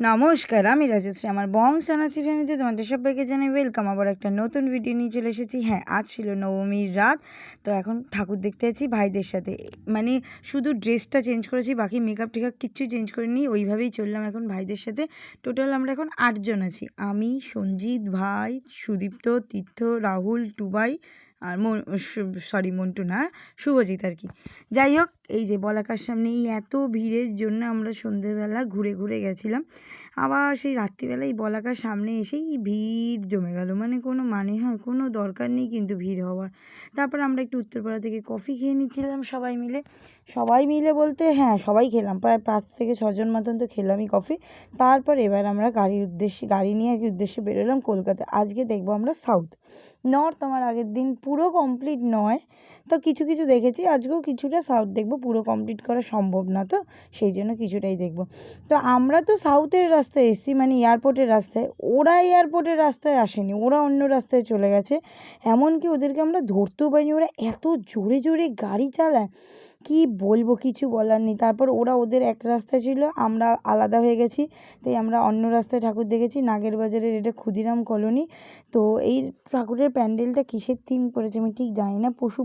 নমস্কার, আমি রাজশ্রী। আমার বং সানাসি ফ্যামিলিতে তোমাদের সবাইকে জানাই ওয়েলকাম আবার একটা নতুন ভিডিও নিয়ে চলে এসেছি। হ্যাঁ আজ ছিল নবমীর রাত। তো এখন ঠাকুর দেখতে আছি ভাইদের সাথে। মানে শুধু ড্রেসটা চেঞ্জ করেছি, বাকি মেকআপ টেকআপ কিচ্ছু চেঞ্জ করিনি। ওইভাবেই চললাম এখন ভাইদের সাথে। টোটাল আমরা এখন আটজন আছি। আমি, সঞ্জিত ভাই, সুদীপ্ত, তীর্থ, রাহুল, টুবাই আর সরি মন্টু না, শুভজিৎ আর কি। যাই হোক এই যে বলাকার সামনে এই এত ভিড়ের জন্য আমরা সন্ধেবেলা ঘুরে ঘুরে গেছিলাম। আবার সেই রাত্রিবেলা এই বলাকার সামনে এসেই ভিড় জমে গেল। মানে কোনো মানে হয়, কোনো দরকার নেই কিন্তু ভিড় হওয়ার। তারপর আমরা একটু উত্তরপাড়া থেকে কফি খেয়ে নিচ্ছিলাম সবাই মিলে। সবাই মিলে বলতে হ্যাঁ সবাই খেলাম। প্রায় পাঁচ থেকে ছজন মতন তো খেলামই কফি। তারপর এবার আমরা গাড়ির উদ্দেশ্যে, গাড়ি নিয়ে আর কি উদ্দেশ্যে বেরোলাম কলকাতা আজকে দেখব আমরা সাউথ। নর্থ আমার আগের দিন পুরো কমপ্লিট নয়। তো কিছু কিছু দেখেছি, আজকেও কিছুটা সাউথ দেখব। পুরো কমপ্লিট করা সম্ভব না তো? সেই জন্য কিছুটাই দেখব। তো আমরা তো সাউথের রাস্তায় এসেছি মানে এয়ারপোর্টের রাস্তায়। ওরা এয়ারপোর্টের রাস্তায় আসেনি, ওরা অন্য রাস্তায় চলে গেছে। এমনকি ওদেরকে আমরা ধরতেও পারিনি, ওরা এত জোরে জোরে গাড়ি চালায়। কি বলব কিছু বলার নেই। তারপর ওরা ওদের এক রাস্তায় ছিল, আমরা আলাদা হয়ে গেছি। তাই আমরা অন্য রাস্তায় ঠাকুর দেখেছি, নাগের বাজারের এটা ক্ষুদিরাম কলোনি। তো এই ঠাকুরের প্যান্ডেলটা কিসের থিম করেছে আমি ঠিক জানি না। পশু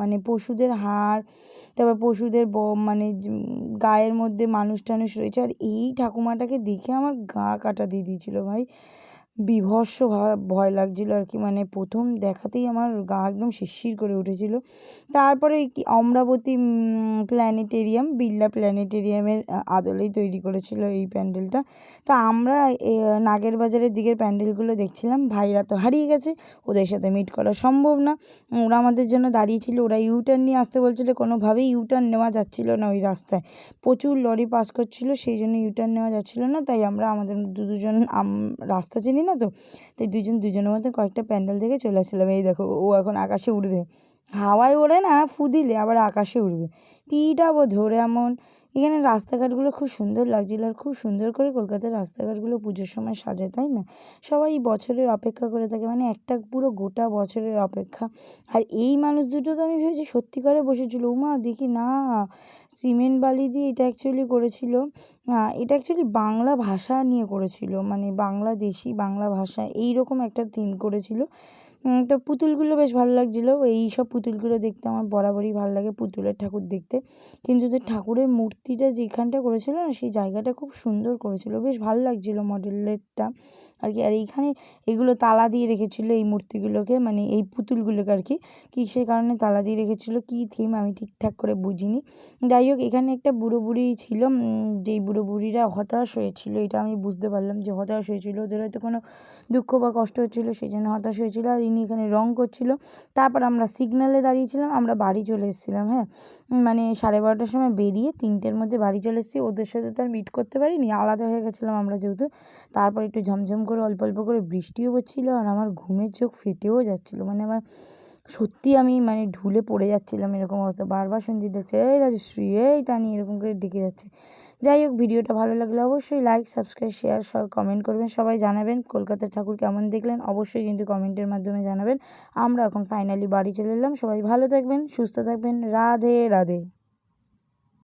মানে পশুদের হাড়, তারপর পশুদের ব মানে গায়ের মধ্যে মানুষ টানুষ রয়েছে। আর এই ঠাকুমাটাকে দেখে আমার গা কাটা দিয়ে দিয়েছিলো ভাই। বীভৎস ভয় লাগছিল আর কি। মানে প্রথম দেখাতেই আমার গা একদম শিরশির করে উঠেছিলো। তারপরে কি, অমরাবতী প্ল্যানেটেরিয়াম বিড়লা প্ল্যানেটেরিয়ামের আদলেই তৈরি করেছিল এই প্যান্ডেলটা। তা আমরা নাগের বাজারের দিকের প্যান্ডেলগুলো দেখছিলাম। ভাইরা তো হারিয়ে গেছে, ওদের সাথে মিট করা সম্ভব না। ওরা আমাদের জন্য দাঁড়িয়েছিল, ওরা ইউটার্ন নিয়ে আসতে বলছিলো, কোনোভাবেই ইউটার্ন নেওয়া যাচ্ছিল না ওই রাস্তায়। প্রচুর লরি পাস করছিল, সেই জন্য ইউটার্ন নেওয়া যাচ্ছিল না। তাই আমরা আমাদের দু দুজন রাস্তা চিনি না তো? তাই দুজন দুজনের মধ্যে কয়েকটা প্যান্ডেল থেকে চলে আসছিলাম এই দেখো, ও এখন আকাশে উঠবে হাওয়ায় ওড়ে না ফুদিলে আবার আকাশে উঠবে পিটাবো ধরে এমন এখানে রাস্তাঘাটগুলো খুব সুন্দর লাগছিল আর খুব সুন্দর করে কলকাতার রাস্তাঘাটগুলো পুজোর সময় সাজে তাই না? সবাই বছরের অপেক্ষা করে থাকে মানে একটা পুরো গোটা বছরের অপেক্ষা। আর এই মানুষ দুটো তো আমি ভেবেছি সত্যিকারে বসেছিলো। উমা, দেখি না, সিমেন্ট বালি দিয়ে এটা অ্যাকচুয়ালি করেছিল। এটা অ্যাকচুয়ালি বাংলা ভাষা নিয়ে করেছিল মানে বাংলাদেশি বাংলা ভাষা এই রকম একটা থিম করেছিল। তো পুতুলগুলো বেশ ভালো লাগছিল। এই সব পুতুলগুলো দেখতে আমার বরাবরই ভালো লাগে পুতুলের ঠাকুর দেখতে। কিন্তু ওদের ঠাকুরের মূর্তিটা যেখানটা করেছিল না, সেই জায়গাটা খুব সুন্দর করেছিল। বেশ ভালো লাগছিল মডেলেরটা আর কি। আর এইখানে এগুলো তালা দিয়ে রেখেছিলো এই মূর্তিগুলোকে মানে এই পুতুলগুলোকে আর কি। কিসের কারণে তালা দিয়ে রেখেছিলো, কী থিম আমি ঠিকঠাক করে বুঝিনি। যাই হোক, এখানে একটা বুড়ো বুড়ি ছিল যেই বুড়ো বুড়িরা হতাশ হয়েছিল, এটা আমি বুঝতে পারলাম যে হতাশ হয়েছিল। ওদের হয়তো কোনো দুঃখ বা কষ্ট হচ্ছিল, সেই জন্য হতাশ হয়েছিল। আর ইনি এখানে রং করছিল। তারপর আমরা সিগনালে দাঁড়িয়েছিলাম, আমরা বাড়ি চলে এসেছিলাম হ্যাঁ? মানে সাড়ে বারোটার সময় বেরিয়ে তিনটের মধ্যে বাড়ি চলে এসেছি। ওদের সাথে তো আর মিট করতে পারিনি, আলাদা হয়ে গেছিলাম আমরা যেহেতু। তারপর একটু ঝমঝম করে, অল্প অল্প করে বৃষ্টিও পড়ছিলো আর আমার ঘুমের চোখ ফেটেও যাচ্ছিল। মানে আমার সত্যি আমি মানে ঢুলে পড়ে যাচ্ছিলাম এরকম অবস্থা। বারবার সঞ্জিত দেখছে, এই রাজশ্রী, এই তানি, এরকম করে ডেকে যাচ্ছে। যাই হোক, ভিডিওটা ভালো লাগলে অবশ্যই লাইক সাবস্ক্রাইব শেয়ার সব কমেন্ট করবেন, সবাই জানাবেন কলকাতার ঠাকুর কেমন দেখলেন। অবশ্যই কিন্তু কমেন্টের মাধ্যমে জানাবেন। আমরা এখন ফাইনালি বাড়ি চলে এলাম। সবাই ভালো থাকবেন, সুস্থ থাকবেন। রাধে রাধে।